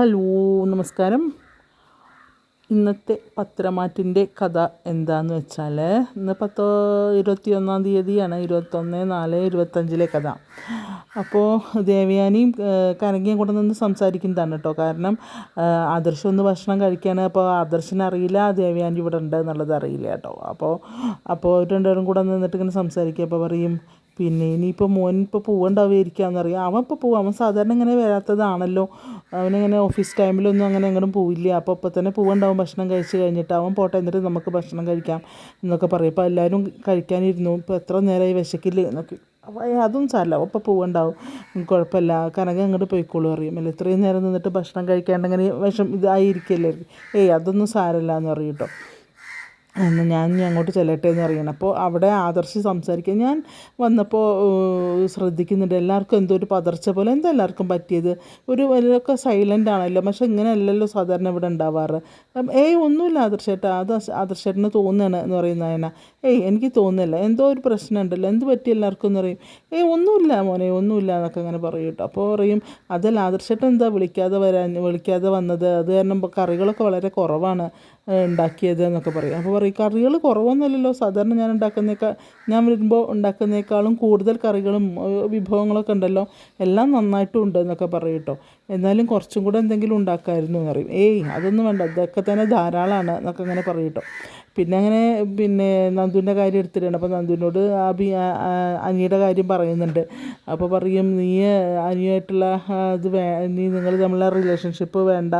Hello നമസ്കാരം. ഇന്നത്തെ പത്രമാറ്റിന്റെ കഥ എന്താന്ന് വെച്ചാൽ ഇന്ന് പത്ത് ഇരുപത്തി ഒന്നാം തീയതിയാണ് ഇരുപത്തൊന്ന് നാല് ഇരുപത്തഞ്ചിലെ കഥ. അപ്പോൾ ദേവയാനിയും കനകയും കൂടെ നിന്ന് സംസാരിക്കുന്നതാണ് കേട്ടോ. കാരണം ആദർശം ഒന്ന് ഭക്ഷണം കഴിക്കാണ്. അപ്പോൾ ആദർശന അറിയില്ല ദേവയാനി ഇവിടെ ഉണ്ട് എന്നുള്ളത് അറിയില്ല കേട്ടോ. അപ്പോൾ അപ്പോൾ രണ്ടുപേരും കൂടെ നിന്നിട്ട് ഇങ്ങനെ സംസാരിക്കുക അപ്പോൾ പറയും പിന്നെ ഇനിയിപ്പോൾ മോൻ ഇപ്പോൾ പോവുണ്ടാവുമായിരിക്കാമെന്നറിയാം അവൻ ഇപ്പോൾ പോകും അവൻ സാധാരണ ഇങ്ങനെ വരാത്തതാണല്ലോ. അവനിങ്ങനെ ഓഫീസ് ടൈമിലൊന്നും അങ്ങനെ എങ്ങോട്ടും പോവില്ല. അപ്പോൾ ഇപ്പോൾ തന്നെ പോവുണ്ടാവും ഭക്ഷണം കഴിച്ച് കഴിഞ്ഞിട്ട് അവൻ പോട്ടെ എന്നിട്ട് നമുക്ക് ഭക്ഷണം കഴിക്കാം എന്നൊക്കെ പറയും. അപ്പോൾ എല്ലാവരും കഴിക്കാനിരുന്നു. ഇപ്പോൾ എത്ര നേരമായി വിശക്കില്ലേ എന്നൊക്കെ. അതും സാരല്ല. ഒപ്പം പോവുണ്ടാവും. കുഴപ്പമില്ല. കനക അങ്ങോട്ട് പോയിക്കോളൂ അറിയും അല്ല ഇത്രയും നേരം നിന്നിട്ട് ഭക്ഷണം കഴിക്കാണ്ട് അങ്ങനെ വിഷം ഇതായിരിക്കല്ലേ? ഏയ് അതൊന്നും സാരമില്ല എന്ന് പറയും എന്നാൽ ഞാൻ ഇനി അങ്ങോട്ട് ചെല്ലട്ടെ എന്ന് അറിയണം അപ്പോൾ അവിടെ ആദർശ് സംസാരിക്കുക ഞാൻ വന്നപ്പോൾ ശ്രദ്ധിക്കുന്നുണ്ട്. എല്ലാവർക്കും എന്തോ ഒരു പതർച്ച പോലെ എന്താ എല്ലാവർക്കും പറ്റിയത്? ഒരു വലിയൊക്കെ സൈലന്റ് ആണല്ലോ. പക്ഷെ ഇങ്ങനെയല്ലല്ലോ സാധാരണ ഇവിടെ ഉണ്ടാവാറ്. ഏയ് ഒന്നുമില്ല ആദർശേട്ടാ. അത് ആദർശേട്ടന് തോന്നുകയാണ് എന്ന് പറയുന്ന ഏയ് എനിക്ക് തോന്നുന്നില്ല. എന്തോ ഒരു പ്രശ്നം ഉണ്ടല്ലോ. എന്ത് പറ്റി എല്ലാവർക്കും? എന്ന് പറയും. ഏയ് ഒന്നുമില്ല മോനെ ഒന്നുമില്ല എന്നൊക്കെ അങ്ങനെ പറയും കേട്ടോ. അപ്പോൾ പറയും അതല്ല ആദർശേട്ടൻ എന്താ വിളിക്കാതെ വരാൻ വിളിക്കാതെ വന്നത്? അത് കാരണം കറികളൊക്കെ വളരെ കുറവാണ് ഉണ്ടാക്കിയത് എന്നൊക്കെ പറയും. അപ്പോൾ പറയും. കറികൾ കുറവൊന്നുമില്ലല്ലോ. സാധാരണ ഞാൻ ഉണ്ടാക്കുന്നേക്കാൾ ഞാൻ വരുമ്പോൾ ഉണ്ടാക്കുന്നേക്കാളും കൂടുതൽ കറികളും വിഭവങ്ങളൊക്കെ ഉണ്ടല്ലോ. എല്ലാം നന്നായിട്ടും ഉണ്ട് എന്നൊക്കെ പറയും കേട്ടോ. എന്നാലും കുറച്ചും കൂടെ എന്തെങ്കിലും ഉണ്ടാക്കാമായിരുന്നു എന്ന് ഏയ് അതൊന്നും വേണ്ട. ഇതൊക്കെ തന്നെ ധാരാളമാണ് എന്നൊക്കെ അങ്ങനെ പറയും കേട്ടോ. പിന്നെ അങ്ങനെ പിന്നെ നന്ദുവിന്റെ കാര്യം എടുത്തിട്ടുണ്ട്. അപ്പോൾ നന്ദുവിനോട് അഭി അനിയുടെ കാര്യം പറയുന്നുണ്ട്. അപ്പോൾ പറയും നീ അനിയായിട്ടുള്ള ഇത് വേ നീ നിങ്ങൾ തമ്മിലുള്ള റിലേഷൻഷിപ്പ് വേണ്ട.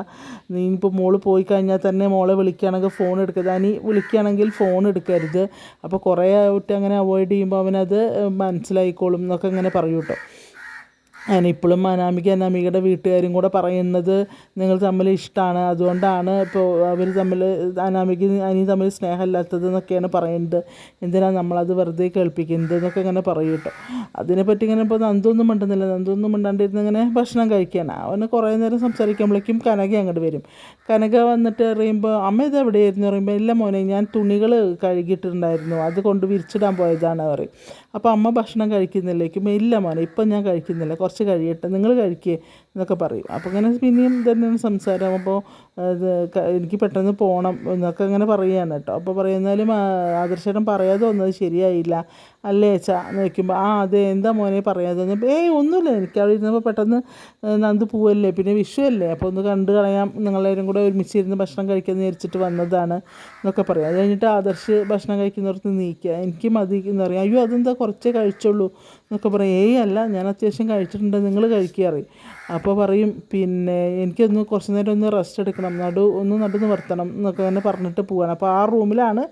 നീ ഇപ്പോൾ മോൾ പോയി കഴിഞ്ഞാൽ തന്നെ മോളെ വിളിക്കുകയാണെങ്കിൽ ഫോൺ എടുക്കരുത്. അനി വിളിക്കുകയാണെങ്കിൽ ഫോൺ എടുക്കരുത്. അപ്പോൾ കുറേ ആയിട്ട് അങ്ങനെ അവോയ്ഡ് ചെയ്യുമ്പോൾ അവനത് മനസ്സിലായിക്കോളും എന്നൊക്കെ ഇങ്ങനെ പറയും ഞാനിപ്പോഴും അനാമിക അനാമികയുടെ വീട്ടുകാരും കൂടെ പറയുന്നത് നിങ്ങൾ തമ്മിൽ ഇഷ്ടമാണ് അതുകൊണ്ടാണ് ഇപ്പോൾ അവർ തമ്മിൽ അനാമിക അനി തമ്മിൽ സ്നേഹമില്ലാത്തത് എന്നൊക്കെയാണ് പറയുന്നത്. എന്തിനാണ് നമ്മളത് വെറുതെ കേൾപ്പിക്കുന്നത് എന്നൊക്കെ ഇങ്ങനെ പറയും കേട്ടോ. അതിനെപ്പറ്റി ഇങ്ങനെ ഇപ്പോൾ നന്ദൊന്നും മിണ്ടുന്നില്ല. നന്ദൊന്നും മിണ്ടാണ്ടിരുന്ന് ഇങ്ങനെ ഭക്ഷണം കഴിക്കുകയാണ്. അവന് കുറേ നേരം സംസാരിക്കുമ്പോഴേക്കും കനക അങ്ങോട്ട് വരും. കനക വന്നിട്ട് അറിയുമ്പോൾ അമ്മ ഇത് എവിടെയായിരുന്നു? പറയുമ്പോൾ ഇല്ല മോനെ ഞാൻ തുണികൾ കഴുകിയിട്ടുണ്ടായിരുന്നു. അത് കൊണ്ട് വിരിച്ചിടാൻ പോയതാണ്. പറയും. അപ്പോൾ അമ്മ ഭക്ഷണം കഴിക്കുന്നില്ലേക്കും? ഇല്ല മോനെ ഇപ്പം ഞാൻ കഴിക്കുന്നില്ല. കുറച്ച് കഴിയട്ടെ. നിങ്ങൾ കഴിക്കേ. എന്നൊക്കെ പറയും. അപ്പോൾ അങ്ങനെ പിന്നെയും ഇതന്നെയാണ് സംസാരം. അപ്പോൾ എനിക്ക് പെട്ടെന്ന് പോകണം എന്നൊക്കെ അങ്ങനെ പറയുകയാണ് കേട്ടോ. അപ്പോൾ പറയുന്നാലും ആദർശനം പറയാതെ വന്നത് ശരിയായില്ല. അല്ലേ അച്ഛാ? എന്ന് വയ്ക്കുമ്പോൾ ആ അതെ എന്താ മോനെ പറയാതെ ഏയ് ഒന്നുമില്ല. എനിക്ക് അവിടെ ഇരുന്നപ്പോൾ പെട്ടെന്ന് നന്ദ് പൂവല്ലേ? പിന്നെ വിഷുവല്ലേ അപ്പോൾ ഒന്ന് കണ്ടു കളയാം. നിങ്ങളെല്ലാവരും കൂടെ ഒരുമിച്ച് ഇരുന്ന് ഭക്ഷണം കഴിക്കാമെന്ന് വിചാരിച്ചിട്ട് വന്നതാണ് എന്നൊക്കെ പറയാം. അത് കഴിഞ്ഞിട്ട് ആദർശ് ഭക്ഷണം കഴിക്കുന്നിടത്ത് നീക്കുക. എനിക്ക് മതി എന്ന് പറയാം. അയ്യോ അതെന്താ? കുറച്ചേ കഴിച്ചുള്ളൂ എന്നൊക്കെ പറയും ഏയ് അല്ല ഞാൻ അത്യാവശ്യം കഴിച്ചിട്ടുണ്ട് നിങ്ങൾ കഴിക്കുക അറിയും അപ്പോൾ പറയും പിന്നെ എനിക്കൊന്ന് കുറച്ച് നേരം ഒന്ന് റെസ്റ്റ് എടുക്കണം നടു ഒന്ന് നടു നിവർത്തണം എന്നൊക്കെ തന്നെ പറഞ്ഞിട്ട് പോവാണ്. അപ്പോൾ ആ റൂമിലാണ്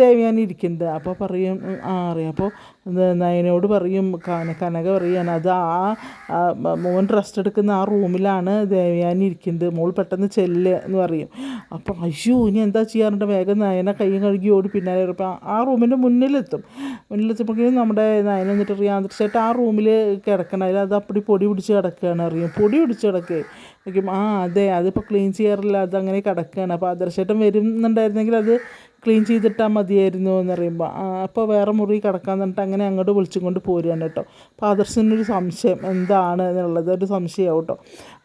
ദേവയാനി ഇരിക്കുന്നത്. അപ്പോൾ പറയും ആ അറിയാം അപ്പോൾ ഇത് നയനോട് പറയും കന കനക പറയാണ് അത് ആ മോൻ റെസ്റ്റ് എടുക്കുന്ന ആ റൂമിലാണ് ദേവയാനി ഇരിക്കുന്നത്. മോൾ പെട്ടെന്ന് ചെല്ല് എന്ന് പറയും. അപ്പോൾ അയ്യോ ഇനി എന്താ ചെയ്യാറുണ്ട് വേഗം നയന കൈയും കഴുകി ഓടി പിന്നാലെ വരും. ആ റൂമിന്റെ മുന്നിലെത്തും. മുന്നിലെത്തുമ്പോഴേക്കും നമ്മുടെ നയന എന്നിട്ട് അറിയാം തീർച്ചയായിട്ടും ആ റൂമിൽ കിടക്കണം. അതിൽ അത് അപ്പടി പൊടി പിടിച്ച് കിടക്കുകയാണ് അറിയും പൊടി പിടിച്ച് കിടക്കേ? നോക്കും ആ അതെ അതിപ്പോൾ ക്ലീൻ ചെയ്യാറില്ല. അതങ്ങനെ കിടക്കുകയാണ്. അപ്പോൾ ആദർശേട്ടൻ വരുന്നുണ്ടായിരുന്നെങ്കിൽ അത് ക്ലീൻ ചെയ്തിട്ടാൽ മതിയായിരുന്നു എന്ന് പറയുമ്പോൾ അപ്പോൾ വേറെ മുറി കിടക്കാൻ പറഞ്ഞിട്ട് അങ്ങനെ അങ്ങോട്ട് വിളിച്ചും കൊണ്ട് പോരുകയാണ് കേട്ടോ. ആദർശിനൊരു സംശയം എന്താണ് എന്നുള്ളത് ഒരു സംശയമാവും കേട്ടോ.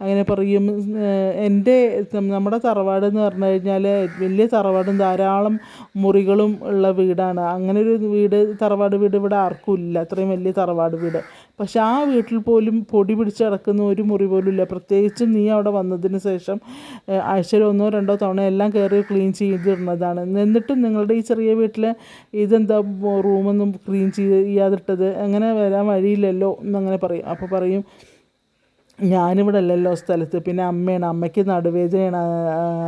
അങ്ങനെ പറയും എന്റെ നമ്മുടെ തറവാട് എന്ന് പറഞ്ഞു കഴിഞ്ഞാൽ വലിയ തറവാടും ധാരാളം മുറികളും ഉള്ള വീടാണ്. അങ്ങനെ ഒരു വീട് തറവാട് വീട് ഇവിടെ ആർക്കും ഇല്ല. അത്രയും വലിയ തറവാട് വീട്. പക്ഷെ ആ വീട്ടിൽ പോലും പൊടി പിടിച്ച് കിടക്കുന്ന ഒരു മുറി പോലും ഇല്ല പ്രത്യേകിച്ചും നീ അവിടെ വന്നതിന് ശേഷം ആഴ്ചയിൽ ഒന്നോ രണ്ടോ തവണ എല്ലാം കയറി ക്ലീൻ ചെയ്തിടുന്നതാണ് എന്നിട്ടും നിങ്ങളുടെ ഈ ചെറിയ വീട്ടിൽ ഇതെന്താ റൂമൊന്നും ക്ലീൻ ചെയ്യാതിട്ടത്? അങ്ങനെ വരാൻ വഴിയില്ലല്ലോ എന്നങ്ങനെ പറയും. അപ്പോൾ പറയും ഞാനിവിടെ അല്ലല്ലോ സ്ഥലത്ത്. പിന്നെ അമ്മയാണ്. അമ്മയ്ക്ക് നടുവേദനയാണ്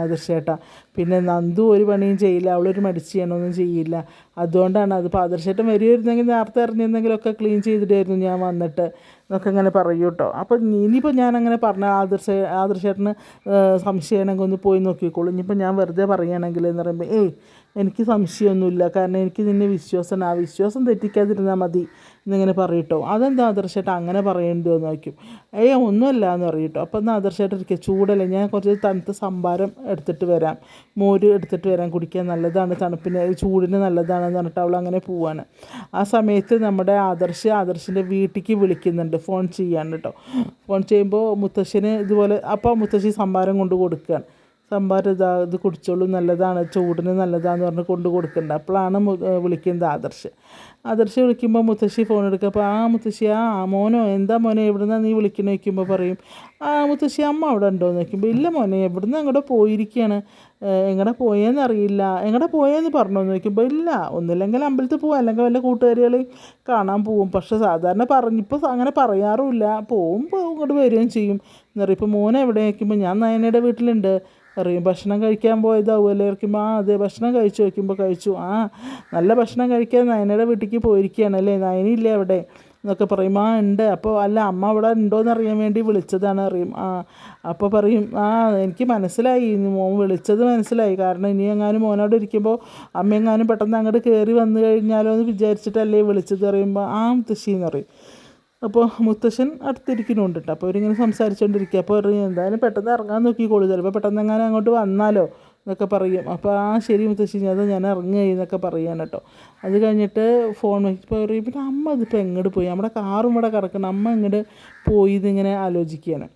ആദർശേട്ട. പിന്നെ നന്ദു ഒരു പണിയും ചെയ്യില്ല. അവളൊരു മടിച്ചിയാണൊന്നും ചെയ്യില്ല. അതുകൊണ്ടാണ് അത്. ആദർശേട്ടൻ വരുമായിരുന്നെങ്കിൽ നേരത്തെ അറിഞ്ഞിരുന്നെങ്കിലൊക്കെ ക്ലീൻ ചെയ്തിട്ടായിരുന്നു ഞാൻ വന്നിട്ട് എന്നൊക്കെ ഇങ്ങനെ പറയൂ കേട്ടോ അപ്പോൾ ഇനിയിപ്പോൾ ഞാൻ അങ്ങനെ പറഞ്ഞ ആദർശ ആദർശേട്ടന് സംശയമാണെങ്കിൽ ഒന്ന് പോയി നോക്കിക്കോളൂ. ഇനിയിപ്പോൾ ഞാൻ വെറുതെ പറയുകയാണെങ്കിൽ എന്ന് പറയുമ്പോൾ ഏയ് എനിക്ക് സംശയമൊന്നുമില്ല. കാരണം എനിക്ക് നിന്നെ വിശ്വാസം ആ വിശ്വാസം തെറ്റിക്കാതിരുന്നാൽ മതി എന്നിങ്ങനെ പറയട്ടോ. അതെന്താ ആദർശേട്ടാ അങ്ങനെ പറയേണ്ടതെന്ന് നോക്കും ഏയ് ഒന്നുമല്ല എന്ന് പറയട്ടോ. അപ്പം എന്നാൽ ആദർശമായിട്ട് ഇരിക്കുക ചൂടല്ലേ ഞാൻ കുറച്ച് തണുത്ത സംഭാരം എടുത്തിട്ട് വരാം. മോര് എടുത്തിട്ട് വരാം കുടിക്കാൻ നല്ലതാണ്. തണുപ്പിന് ചൂടിന് നല്ലതാണെന്ന് പറഞ്ഞിട്ട് അവൾ അങ്ങനെ പോവാണ്. ആ സമയത്ത് നമ്മുടെ ആദർശ് ആദർശിന്റെ വീട്ടിലേക്ക് വിളിക്കുന്നുണ്ട്. ഫോൺ ചെയ്യാൻ കേട്ടോ. ഫോൺ ചെയ്യുമ്പോൾ മുത്തശ്ശന് ഇതുപോലെ അപ്പോൾ മുത്തശ്ശി സംഭാരം കൊണ്ട് കൊടുക്കുകയാണ്. സംഭാരം ഇതാ ഇത് കുടിച്ചോളൂ നല്ലതാണ് ചൂടിന് നല്ലതാന്ന് പറഞ്ഞ് കൊണ്ട് കൊടുക്കേണ്ട. അപ്പോഴാണ് വിളിക്കുന്നത് ആദർശ്. ആദർശ് വിളിക്കുമ്പോൾ മുത്തശ്ശി ഫോൺ എടുക്കുക അപ്പോൾ ആ മുത്തശ്ശി ആ മോനോ എന്താ മോനെ എവിടുന്നാ നീ വിളിക്കണേ? വയ്ക്കുമ്പോൾ പറയും ആ മുത്തശ്ശി അമ്മ അവിടെ ഉണ്ടോ? എന്ന് വയ്ക്കുമ്പോൾ ഇല്ല മോനെ എവിടുന്ന് അങ്ങോട്ട് പോയിരിക്കുകയാണ് എങ്ങടെ പോയെന്ന് അറിയില്ല. എങ്ങടെ പോയെന്ന് പറഞ്ഞോന്ന് ചോദിക്കുമ്പോൾ ഇല്ല ഒന്നില്ലെങ്കിൽ അമ്പലത്തിൽ പോകും അല്ലെങ്കിൽ വല്ല കൂട്ടുകാരികളെയും കാണാൻ പോവും. പക്ഷെ സാധാരണ പറഞ്ഞിപ്പോൾ അങ്ങനെ പറയാറുമില്ല. പോവും ഇങ്ങോട്ട് വരികയും ചെയ്യും. എന്നറിയിപ്പോൾ മോനെ എവിടെ വയ്ക്കുമ്പോൾ ഞാൻ നയനയുടെ വീട്ടിലുണ്ട്. അറിയും. ഭക്ഷണം കഴിക്കാൻ പോയതാവുമല്ലേ ഇരിക്കുമ്പോൾ ആ അതെ ഭക്ഷണം കഴിച്ചു. വയ്ക്കുമ്പോൾ കഴിച്ചു. ആ നല്ല ഭക്ഷണം കഴിക്കാൻ നയനയുടെ വീട്ടിലേക്ക് പോയിരിക്കുകയാണല്ലേ നയനില്ലേ അവിടെ? എന്നൊക്കെ പറയും. ആ ഉണ്ട്. അപ്പോൾ അല്ല അമ്മ അവിടെ ഉണ്ടോയെന്ന് അറിയാൻ വേണ്ടി വിളിച്ചതാണ്. അറിയും. ആ അപ്പോൾ പറയും ആ എനിക്ക് മനസ്സിലായി. മോൻ വിളിച്ചത് മനസ്സിലായി. കാരണം ഇനി എങ്ങാനും മോനോട് ഇരിക്കുമ്പോൾ അമ്മ എങ്ങാനും പെട്ടെന്ന് അങ്ങോട്ട് കയറി വന്നു കഴിഞ്ഞാലോ എന്ന് വിചാരിച്ചിട്ടല്ലേ വിളിച്ചത്. അറിയുമ്പോൾ ആ മുത്തശ്ശി എന്ന് അപ്പോൾ മുത്തശ്ശൻ അടുത്തിരിക്കുന്നുണ്ട് അപ്പോൾ അവരിങ്ങനെ സംസാരിച്ചുകൊണ്ടിരിക്കുക അപ്പോൾ പറയും എന്തായാലും പെട്ടെന്ന് ഇറങ്ങാൻ നോക്കിക്കോളൂ. ചിലപ്പോൾ പെട്ടെന്ന് എങ്ങനെ അങ്ങോട്ട് വന്നാലോ എന്നൊക്കെ പറയും. അപ്പോൾ ആ ശരി മുത്തശ്ശി അത് ഞാൻ ഇറങ്ങുകയായി എന്നൊക്കെ പറയാൻ കേട്ടോ അത് കഴിഞ്ഞിട്ട് ഫോൺ വെച്ചപ്പോൾ പറയും പിന്നെ അമ്മ ഇതിപ്പോൾ എങ്ങോട്ട് പോയി? നമ്മുടെ കാറും ഇവിടെ കിടക്കണം. അമ്മ ഇങ്ങോട്ട് പോയി? ഇതിങ്ങനെ ആലോചിക്കുകയാണ്.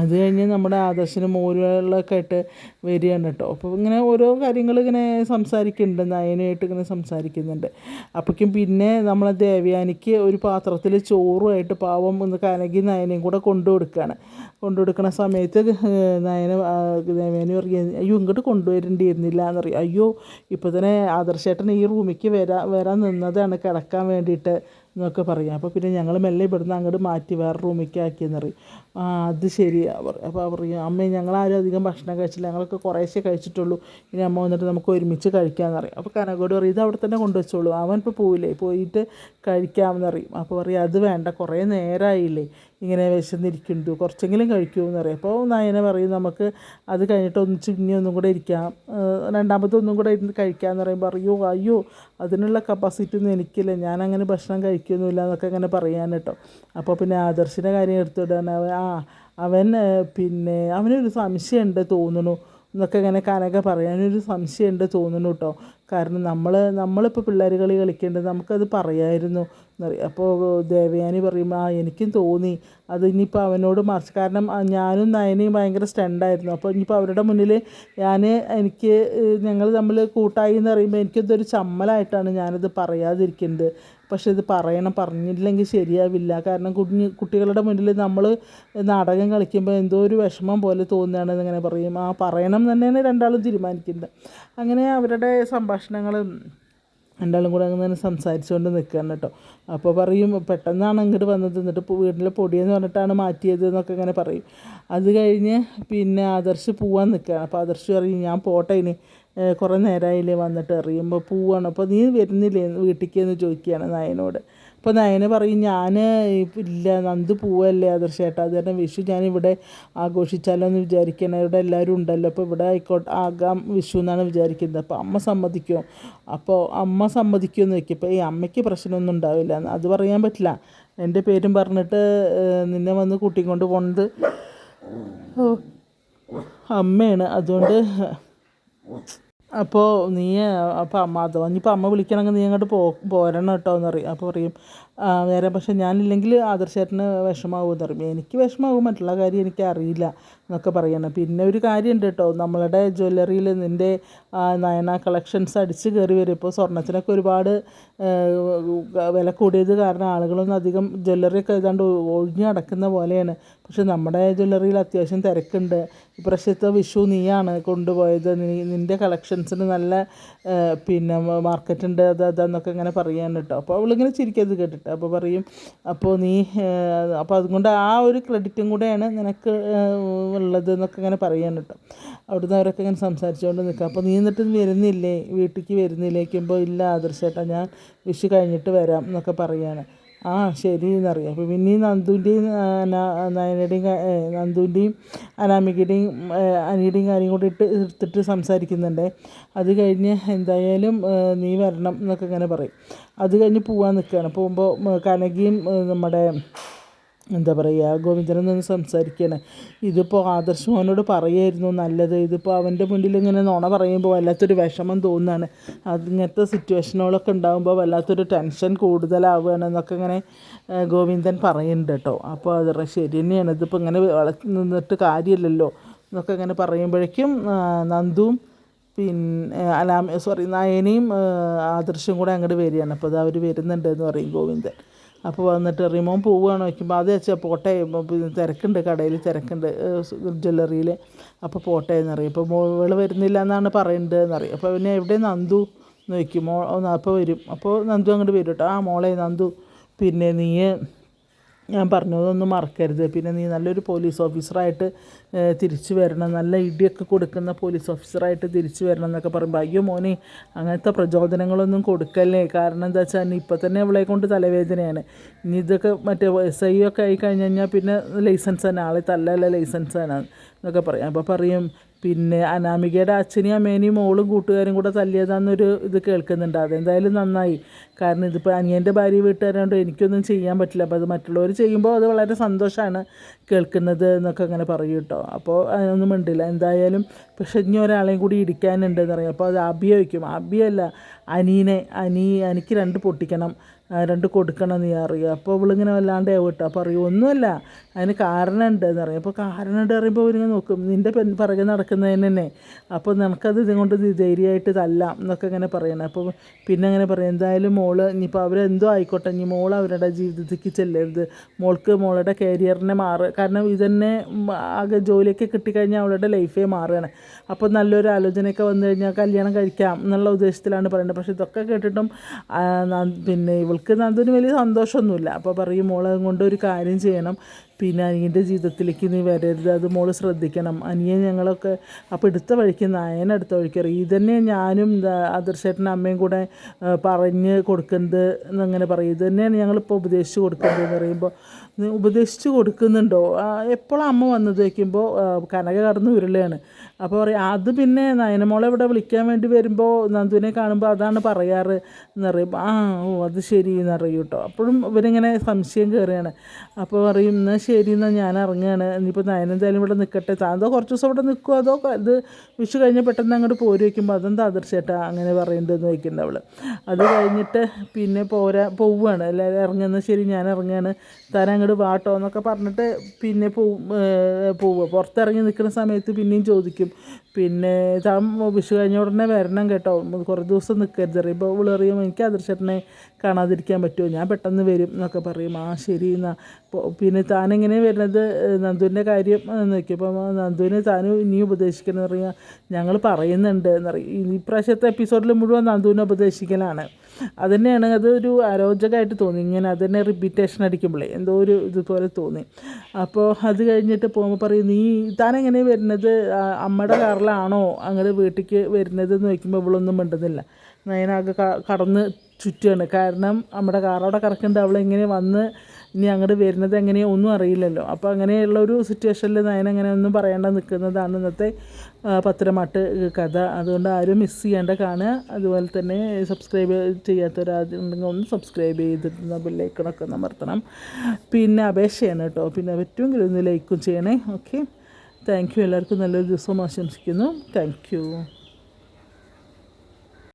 അത് കഴിഞ്ഞ് നമ്മുടെ ആദർശനും മോരുകളൊക്കെ ആയിട്ട് വരികയാണ് കേട്ടോ. അപ്പോൾ ഇങ്ങനെ ഓരോ കാര്യങ്ങൾ ഇങ്ങനെ സംസാരിക്കുന്നുണ്ട്. നയനുമായിട്ട് ഇങ്ങനെ സംസാരിക്കുന്നുണ്ട്. അപ്പോഴേക്കും പിന്നെ നമ്മളെ ദേവയാനിക്ക് ഒരു പാത്രത്തിൽ ചോറുമായിട്ട് പാവം ഒന്ന് കനകി നയനയും കൂടെ കൊണ്ടു കൊടുക്കുകയാണ്. കൊണ്ടു കൊടുക്കുന്ന സമയത്ത് നയന ദേവയാനി പറയുക അയ്യോ ഇങ്ങോട്ട് കൊണ്ടുവരേണ്ടിയിരുന്നില്ല എന്നറിയാം. അയ്യോ ഇപ്പോൾ തന്നെ ആദർശേട്ടൻ ഈ റൂമിലേക്ക് വരാൻ വരാൻ നിന്നതാണ്. കിടക്കാൻ വേണ്ടിയിട്ട് എന്നൊക്കെ പറയും. അപ്പോൾ പിന്നെ ഞങ്ങൾ മെല്ലെ ഇവിടുന്ന് അങ്ങോട്ട് മാറ്റി വേറെ റൂമിലേക്ക് ആക്കിയെന്ന് പറയും. ആ അത് ശരി. അവർ അപ്പോൾ പറയും അമ്മേ ഞങ്ങളാരും അധികം ഭക്ഷണം കഴിച്ചില്ല. ഞങ്ങളൊക്കെ കുറേശ്ശെ കഴിച്ചിട്ടുള്ളൂ. ഇനി അമ്മ വന്നിട്ട് നമുക്ക് ഒരുമിച്ച് കഴിക്കാമെന്ന് പറയും. അപ്പോൾ കനകോട് പറയും ഇത് അവിടെ തന്നെ കൊണ്ടുവച്ചോളൂ. അവൻ ഇപ്പോൾ പോവില്ലേ? പോയിട്ട് കഴിക്കാമെന്ന് പറയും. അപ്പോൾ പറയും അത് വേണ്ട. കുറേ നേരമായില്ലേ ഇങ്ങനെ വിശന്നിരിക്കുന്നുണ്ട്. കുറച്ചെങ്കിലും കഴിക്കൂ കഴിക്കുമെന്ന് പറയും അപ്പോൾ നയന പറയും നമുക്ക് അത് കഴിഞ്ഞിട്ട് ഒന്നിച്ച് ഇനി ഒന്നും കൂടെ ഇരിക്കാം. രണ്ടാമത്തെ ഒന്നും കൂടെ ഇരുന്ന് കഴിക്കാമെന്ന് പറയുമ്പോൾ അറിയോ അയ്യോ അതിനുള്ള കപ്പാസിറ്റി ഒന്നും എനിക്കില്ല. ഞാൻ അങ്ങനെ ഭക്ഷണം കഴിക്കുന്നില്ല എന്നൊക്കെ ഇങ്ങനെ പറയാൻ കേട്ടോ. അപ്പോൾ പിന്നെ ആദർശിന്റെ കാര്യം എടുത്തിടാൻ അവൻ ആ അവൻ പിന്നെ അവനൊരു സംശയമുണ്ട് തോന്നുന്നു എന്നൊക്കെ ഇങ്ങനെ കനക പറയാനൊരു സംശയമുണ്ട് തോന്നുന്നു കേട്ടോ. കാരണം നമ്മൾ നമ്മളിപ്പോൾ പിള്ളേർ കളി കളിക്കേണ്ടത് നമുക്കത് പറയായിരുന്നു. അപ്പോൾ ദേവയാനി പറയുമ്പോൾ ആ എനിക്കും തോന്നി. അത് ഇനിയിപ്പോൾ അവനോട് മറിച്ച് കാരണം ഞാനും നയനയും ഭയങ്കര സ്റ്റണ്ടായിരുന്നു. അപ്പോൾ ഇനിയിപ്പോൾ അവരുടെ മുന്നിൽ ഞാൻ എനിക്ക് ഞങ്ങൾ തമ്മിൽ കൂട്ടായി എന്ന് പറയുമ്പോൾ എനിക്കിതൊരു ചമ്മലായിട്ടാണ് ഞാനത് പറയാതിരിക്കുന്നത്. പക്ഷേ ഇത് പറയണം. പറഞ്ഞില്ലെങ്കിൽ ശരിയാവില്ല. കാരണം കുഞ്ഞ് കുട്ടികളുടെ മുന്നിൽ നമ്മൾ നാടകം കളിക്കുമ്പോൾ എന്തോ ഒരു വിഷമം പോലെ തോന്നുകയാണെന്ന് ഇങ്ങനെ പറയും. ആ പറയണം തന്നെയാണ് രണ്ടാളും തീരുമാനിക്കുന്നത്. അങ്ങനെ അവരുടെ സംഭാഷണങ്ങളും രണ്ടാളും കൂടെ അങ്ങനെ സംസാരിച്ചുകൊണ്ട് നിൽക്കുകയാണ് കേട്ടോ. അപ്പോൾ പറയും പെട്ടെന്നാണ് അങ്ങോട്ട് വന്നത്. എന്നിട്ട് വീട്ടിലെ പൊടിയെന്ന് പറഞ്ഞിട്ടാണ് മാറ്റിയത് എന്നൊക്കെ ഇങ്ങനെ പറയും. അത് കഴിഞ്ഞ് പിന്നെ ആദർശ് പോവാൻ നിൽക്കുകയാണ് അപ്പോൾ ആദർശ് പറയും ഞാൻ പോട്ടെ ഇനി. കുറേ നേരമായില്ലേ വന്നിട്ട്. അറിയുമ്പോൾ പോവാണ്. അപ്പോൾ നീ വരുന്നില്ലേ? വീട്ടിലേക്ക് എന്ന് ചോദിക്കുകയാണ് നയനോട്. അപ്പോൾ നയന പറയും ഞാൻ ഇല്ല നന്ദ് പോവല്ലേ ആദർശേട്ടാ അത് തന്നെ വിഷു ഇവിടെ ആഘോഷിച്ചാലോ എന്ന് വിചാരിക്കണം ഇവിടെ എല്ലാവരും ഉണ്ടല്ലോ അപ്പോൾ ഇവിടെ ആയിക്കോട്ടെ ആകാം വിഷു എന്നാണ് വിചാരിക്കുന്നത്. അപ്പോൾ അമ്മ സമ്മതിക്കും. അപ്പോൾ അമ്മ സമ്മതിക്കുമോ എന്ന് ചോദിക്കും അപ്പോൾ ഈ അമ്മയ്ക്ക് പ്രശ്നമൊന്നും ഉണ്ടാവില്ല. അത് പറയാൻ പറ്റില്ല. എന്റെ പേരും പറഞ്ഞിട്ട് നിന്നെ വന്ന് കൂട്ടിക്കൊണ്ട് പോണത് അമ്മയാണ്. അതുകൊണ്ട് അപ്പോൾ നീ അപ്പോൾ അമ്മ അഥവാ ഇനിയിപ്പോൾ അമ്മ വിളിക്കണമെങ്കിൽ നീ അങ്ങോട്ട് പോ പോരണം കേട്ടോ എന്ന് പറയും. അപ്പോൾ പറയും "ആ, നേരെ പക്ഷേ ഞാനില്ലെങ്കിൽ ആദർശേട്ടന് വിഷമാവും എന്ന് പറയും. എനിക്ക് വിഷമാവും മറ്റുള്ള കാര്യം എനിക്ക് അറിയില്ല എന്നൊക്കെ പറയണം. പിന്നെ ഒരു കാര്യമുണ്ട് കേട്ടോ. നമ്മളുടെ ജ്വല്ലറിയിൽ നിന്റെ നയന കളക്ഷൻസ് അടിച്ച് കയറി വരും. ഇപ്പോൾ സ്വർണത്തിനൊക്കെ ഒരുപാട് വില കൂടിയത് കാരണം ആളുകളൊന്നും അധികം ജ്വല്ലറിയൊക്കെ ഏതാണ്ട് ഒഴിഞ്ഞു നടക്കുന്ന പോലെയാണ്. പക്ഷെ നമ്മുടെ ജ്വല്ലറിയിൽ അത്യാവശ്യം തിരക്കുണ്ട്. ഇപ്രാവശ്യത്തെ വിഷു നീയാണ് കൊണ്ടുപോയത്. നീ നിന്റെ കളക്ഷൻസിന് നല്ല പിന്നെ മാർക്കറ്റ് ഉണ്ട് അത് അതെന്നൊക്കെ ഇങ്ങനെ പറയാൻ കേട്ടോ. അപ്പോൾ അവളിങ്ങനെ ചിരിക്കരുത് കേട്ടിട്ട്. അപ്പോൾ പറയും അപ്പോൾ നീ അപ്പോൾ അതുകൊണ്ട് ആ ഒരു ക്രെഡിറ്റും കൂടെയാണ് നിനക്ക് ഉള്ളത് എന്നൊക്കെ ഇങ്ങനെ പറയാൻ കേട്ടോ. അവിടുന്ന് അവരൊക്കെ ഇങ്ങനെ സംസാരിച്ചുകൊണ്ട് നിൽക്കുക അപ്പോൾ നീ എന്നിട്ട് വരുന്നില്ലേ? വീട്ടിലേക്ക് വരുന്നില്ലേക്കുമ്പോൾ ഇല്ല ആദർശേട്ടാ ഞാൻ വിഷു കഴിഞ്ഞിട്ട് വരാം എന്നൊക്കെ പറയാണ്. ആ ശരി എന്നറിയാം അപ്പോൾ പിന്നെ നന്ദുവിന്റെയും നയനയുടെയും നന്ദുവിന്റെയും അനാമികയുടെയും അനിയുടെയും കാര്യം കൂടി ഇട്ട് എടുത്തിട്ട് സംസാരിക്കുന്നുണ്ട്. അത് കഴിഞ്ഞ് എന്തായാലും നീ വരണം എന്നൊക്കെ ഇങ്ങനെ പറയും. അത് കഴിഞ്ഞ് പോവാൻ നിൽക്കുകയാണ് പോകുമ്പോൾ കനകയും നമ്മുടെ എന്താ പറയുക ഗോവിന്ദനിൽ നിന്ന് സംസാരിക്കുകയാണ് ഇതിപ്പോൾ ആദർശ് മോനോട് പറയായിരുന്നു നല്ലത്. ഇതിപ്പോൾ അവന്റെ മുന്നിൽ ഇങ്ങനെ നുണ പറയുമ്പോൾ വല്ലാത്തൊരു വിഷമം തോന്നുകയാണ്. അങ്ങനത്തെ സിറ്റുവേഷനുകളൊക്കെ ഉണ്ടാകുമ്പോൾ വല്ലാത്തൊരു ടെൻഷൻ കൂടുതലാവുകയാണ് എന്നൊക്കെ ഇങ്ങനെ ഗോവിന്ദൻ പറയുന്നുണ്ട് കേട്ടോ. അപ്പോൾ അത് ശരി തന്നെയാണ്. ഇതിപ്പോൾ ഇങ്ങനെ വളർത്തി നിന്നിട്ട് കാര്യമില്ലല്ലോ എന്നൊക്കെ ഇങ്ങനെ പറയുമ്പോഴേക്കും നന്ദുവും പിന്നെ അലാമ സോറി നയനയും ആദർശും കൂടെ അങ്ങോട്ട് വരികയാണ്. അപ്പോൾ അത് അവർ വരുന്നുണ്ട് എന്ന് പറയും ഗോവിന്ദൻ. അപ്പോൾ വന്നിട്ട് റിമോൻ പോവുകയാണ് വയ്ക്കുമ്പോൾ അത് വെച്ചാൽ പോട്ടെ. തിരക്കുണ്ട് കടയിൽ തിരക്കുണ്ട് ജ്വല്ലറിയിൽ അപ്പോൾ പോട്ടെ എന്നറിയും ഇപ്പോൾ മോൾ വരുന്നില്ല എന്നാണ് പറയുന്നത് എന്നറിയും അപ്പോൾ പിന്നെ എവിടെ നന്ദു എന്ന് വയ്ക്കും മോ അപ്പോൾ വരും. അപ്പോൾ നന്ദു അങ്ങോട്ട് വരും കേട്ടോ ആ മോളെ നന്ദു. പിന്നെ നീ ഞാൻ പറഞ്ഞതൊന്നും മറക്കരുത്. പിന്നെ നീ നല്ലൊരു പോലീസ് ഓഫീസറായിട്ട് തിരിച്ചു വരണം. നല്ല ഇടിയൊക്കെ കൊടുക്കുന്ന പോലീസ് ഓഫീസറായിട്ട് തിരിച്ചു വരണം എന്നൊക്കെ പറയുമ്പോൾ അയ്യോ മോനെ അങ്ങനത്തെ പ്രചോദനങ്ങളൊന്നും കൊടുക്കല്ലേ. കാരണം എന്താ വെച്ചാൽ ഇപ്പം തന്നെ അവളെ കൊണ്ട് തലവേദനയാണ്. ഇനി ഇതൊക്കെ മറ്റേ എസ് ഐ ഒക്കെ ആയി കഴിഞ്ഞ് കഴിഞ്ഞാൽ പിന്നെ ലൈസൻസ് തന്നെ. ആളെ തല്ലല്ല ലൈസൻസ് തന്നെ എന്നൊക്കെ പറയും. അപ്പോൾ പറയും പിന്നെ അനാമികയുടെ അച്ഛനെയും അമ്മേനെയും മോളും കൂട്ടുകാരും കൂടെ തല്ലിയതാന്നൊരു ഇത് കേൾക്കുന്നുണ്ട്. അതെന്തായാലും നന്നായി. കാരണം ഇതിപ്പോൾ അനിയന്റെ ഭാര്യ വീട്ടുകാരോണ്ട് എനിക്കൊന്നും ചെയ്യാൻ പറ്റില്ല. അപ്പോൾ അത് മറ്റുള്ളവർ ചെയ്യുമ്പോൾ അത് വളരെ സന്തോഷമാണ് കേൾക്കുന്നത് എന്നൊക്കെ അങ്ങനെ പറയും കേട്ടോ. അപ്പോൾ അതിനൊന്നും മിണ്ടില്ല. എന്തായാലും പക്ഷെ ഇനി ഒരാളെയും കൂടി ഇടിക്കാനുണ്ട് എന്ന് പറയും അപ്പോൾ അത് അബിയ വയ്ക്കും അബിയല്ല അനീനെ അനി എനിക്ക് രണ്ട് പൊട്ടിക്കണം. രണ്ട് കൊടുക്കണം നീ അറിയുക അപ്പോൾ ഇവളിങ്ങനെ വല്ലാണ്ട് വിട്ടു അപ്പോൾ അറിയും ഒന്നുമല്ല. അതിന് കാരണമുണ്ട് എന്ന് പറയും. അപ്പോൾ കാരണമുണ്ട് പറയുമ്പോൾ ഇവരിങ്ങനെ നോക്കും. നിന്റെ പെൺ പിറകെ നടക്കുന്നതിന് തന്നെ അപ്പോൾ നിനക്കത് ഇതുകൊണ്ട് ധൈര്യമായിട്ട് തല്ലാം എന്നൊക്കെ ഇങ്ങനെ പറയണം. അപ്പോൾ പിന്നെ അങ്ങനെ പറയും എന്തായാലും മോൾ ഇനിയിപ്പോൾ അവരെന്തോ ആയിക്കോട്ടെ. ഇനി മോൾ അവരുടെ ജീവിതത്തിലേക്ക് ചെല്ലരുത്. മോൾക്ക് മോളുടെ കരിയറിനെ മാറുക കാരണം ഇതന്നെ ആകെ ജോലിയൊക്കെ കിട്ടിക്കഴിഞ്ഞാൽ അവളുടെ ലൈഫേ മാറുകയാണ്. അപ്പോൾ നല്ലൊരു ആലോചനയൊക്കെ വന്നു കഴിഞ്ഞാൽ കല്യാണം കഴിക്കാം എന്നുള്ള ഉദ്ദേശത്തിലാണ് പറയുന്നത് പക്ഷേ ഇതൊക്കെ കേട്ടിട്ടും പിന്നെ ഇവൾക്ക് നന്ദുവിന് വലിയ സന്തോഷമൊന്നുമില്ല. അപ്പോൾ പറയും മോളെ കൊണ്ട് ഒരു കാര്യം ചെയ്യണം. പിന്നെ അനിയന്റെ ജീവിതത്തിലേക്ക് നീ വരരുത്. അത് മോൾ ശ്രദ്ധിക്കണം. അനിയൻ ഞങ്ങളൊക്കെ അപ്പോൾ എടുത്ത വഴിക്ക് നായന എടുത്ത വഴിക്ക് അറിയും ഇതന്നെ ഞാനും ആദർശേട്ടൻ അമ്മയും കൂടെ പറഞ്ഞ് കൊടുക്കുന്നത് എന്നങ്ങനെ പറയും. ഇത് തന്നെയാണ് ഞങ്ങളിപ്പോൾ ഉപദേശിച്ച് കൊടുക്കുന്നത് എന്ന് പറയുമ്പോൾ ഉപദേശിച്ച് കൊടുക്കുന്നുണ്ടോ? എപ്പോഴും അമ്മ വന്നത്? വയ്ക്കുമ്പോൾ കനക കടന്ന് ഉരുളയാണ്. അപ്പോൾ പറയും അത് പിന്നെ നയനമോളെ ഇവിടെ വിളിക്കാൻ വേണ്ടി വരുമ്പോൾ നന്ദുവിനെ കാണുമ്പോൾ അതാണ് പറയാറ് എന്ന് പറയും. ആ ഓ അത് ശരി എന്ന് പറയും കേട്ടോ. അപ്പോഴും ഇവരിങ്ങനെ സംശയം കയറുകയാണ് അപ്പോൾ പറയും എന്നാൽ ശരി എന്നാൽ ഞാൻ ഇറങ്ങുകയാണ് ഇനിയിപ്പോൾ നയന എന്തായാലും ഇവിടെ നിൽക്കട്ടെ താന്തോ കുറച്ച് ദിവസം ഇവിടെ നിൽക്കുമോ അതോ ഇത് വിഷു കഴിഞ്ഞ് പെട്ടെന്ന് അങ്ങോട്ട് പോരി വയ്ക്കുമ്പോൾ അതെന്താ ആദർശേട്ടാ അങ്ങനെ പറയുന്നുണ്ടെന്ന് വയ്ക്കുന്നുണ്ട് അവൾ അത് കഴിഞ്ഞിട്ട് പിന്നെ പോരാ പോവുകയാണ് എല്ലാവരും ഇറങ്ങുന്ന ശരി ഞാൻ ഇറങ്ങുകയാണ് താൻ അങ്ങോട്ട് വാട്ടോ എന്നൊക്കെ പറഞ്ഞിട്ട് പിന്നെ പോവും പോവുക പുറത്തിറങ്ങി നിൽക്കുന്ന സമയത്ത് പിന്നെയും ചോദിക്കും. പിന്നെ താൻ വിഷു കഴിഞ്ഞ ഉടനെ വരണം കേട്ടോ. കുറേ ദിവസം നിൽക്കരുത് അറിയുമ്പോൾ ഇപ്പോൾ അറിയും എനിക്ക് ആദർശേട്ടനെ കാണാതിരിക്കാൻ പറ്റുമോ? ഞാൻ പെട്ടെന്ന് വരും എന്നൊക്കെ പറയും. ആ ശരി എന്നാ. പിന്നെ താനെങ്ങനെ വരുന്നത്? നന്ദുവിന്റെ കാര്യം നോക്കിയപ്പോൾ നന്ദുവിനെ താനും ഇനിയും ഉപദേശിക്കണമെന്ന് പറയാം ഞങ്ങൾ പറയുന്നുണ്ട് എന്നറിയും ഈ പ്രാവശ്യത്തെ എപ്പിസോഡിൽ മുഴുവൻ നന്ദുവിനെ ഉപദേശിക്കലാണ്. അതുതന്നെയാണ് അതൊരു അരോചകമായിട്ട് തോന്നി. ഇങ്ങനെ അതന്നെ റിപ്പീറ്റേഷൻ അടിക്കുമ്പോഴേ എന്തോ ഒരു ഇതുപോലെ തോന്നി. അപ്പോൾ അത് കഴിഞ്ഞിട്ട് പോകുമ്പോൾ പറയും നീ താനെങ്ങനെ വരുന്നത്? അമ്മയുടെ കാറിലാണോ അങ്ങനെ വീട്ടിലേക്ക് വരുന്നത് എന്ന് ചോദിക്കുമ്പോൾ ഇവളൊന്നും മിണ്ടുന്നില്ല. നയനാകെ കടന്ന് ചുറ്റുകയാണ് കാരണം നമ്മുടെ കാറവിടെ കിടക്കേണ്ട അവളെങ്ങനെ വന്ന് ഇനി അങ്ങോട്ട് വരുന്നത് എങ്ങനെയോ ഒന്നും അറിയില്ലല്ലോ. അപ്പോൾ അങ്ങനെയുള്ള ഒരു സിറ്റുവേഷനിൽ നയൻ അങ്ങനെ ഒന്നും പറയേണ്ട നിൽക്കുന്നതാണ് ഇന്നത്തെ പത്രമാട്ട് കഥ. അതുകൊണ്ട് ആരും മിസ് ചെയ്യേണ്ട കാണുക. അതുപോലെ തന്നെ സബ്സ്ക്രൈബ് ചെയ്യാത്തവരാദ്യം ഒന്ന് സബ്സ്ക്രൈബ് ചെയ്തിട്ട് ബില്ലൈക്കണൊക്കെ അമർത്തണം. പിന്നെ അപേക്ഷയാണ് കേട്ടോ. പിന്നെ പറ്റുമെങ്കിൽ ഒന്ന് ലൈക്കും ചെയ്യണേ. ഓക്കെ താങ്ക് യു എല്ലാവർക്കും നല്ലൊരു ദിവസം ആശംസിക്കുന്നു. Thank you